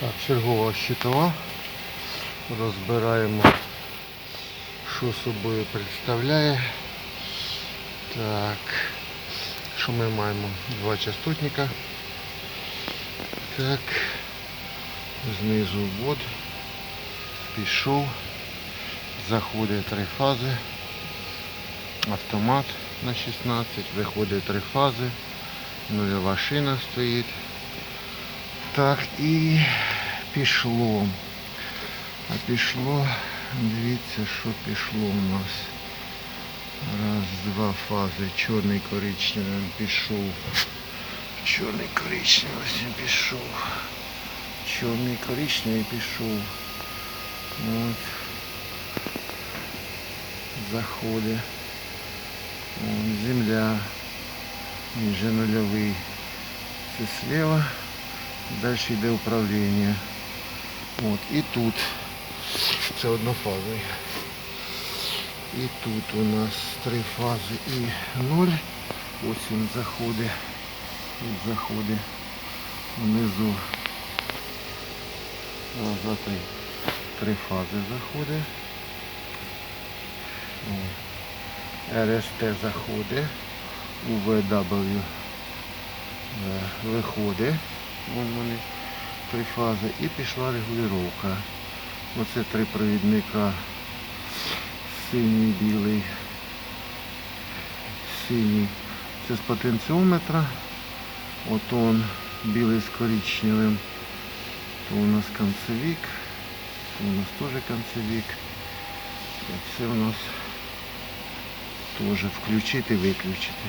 Так, чергова щитова. Розбираємо, що собою представляє. Так, що ми маємо? Два частотника. Так, знизу ввод. Пішов. Заходить три фази. Автомат на 16, виходить три фази. Нульова шина стоїть. Так, і пішло. А пішло, дивіться, що пішло у нас. Раз, два фази. Чорний коричневий він пішов. Чорний коричневий ось він пішов. Чорний коричневий пішов. От. Заходить. Земля. Він же нульовий. Це слева. Далі йде управління. От, і тут. Це однофазний. І тут у нас три фази і ноль. Ось він заходить. Тут внизу. Раз, два, три. Три фази заходить. О. РСТ заходить. УВW е, виходить. Вон вони три фази. І пішла регулювання. Оце три провідника. Синій, білий. Синій. Це з потенціометра. От он білий з коричневим. То у нас концевик. То у нас теж концевик. Це у нас теж включити, виключити.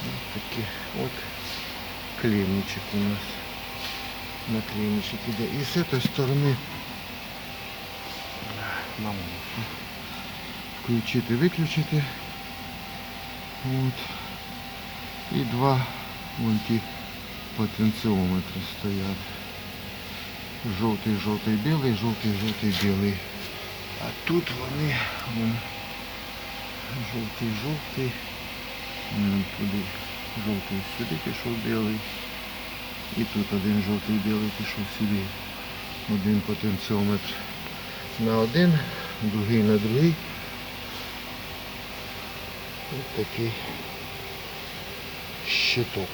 Ось такі от клемничек у нас. На клемничек іде. І з цієї сторони нам включити, виключити. От. І два вон ті потенціометри стоять. Жовтий, жовтий, білий, жовтий, жовтий, білий. А тут вони вон, жовтий, жовтий. Туди жовтий сюди пішов білий. І тут один жовтий білий пішов сюди. Один потенціометр на один, другий на другий. Ось такий щиток.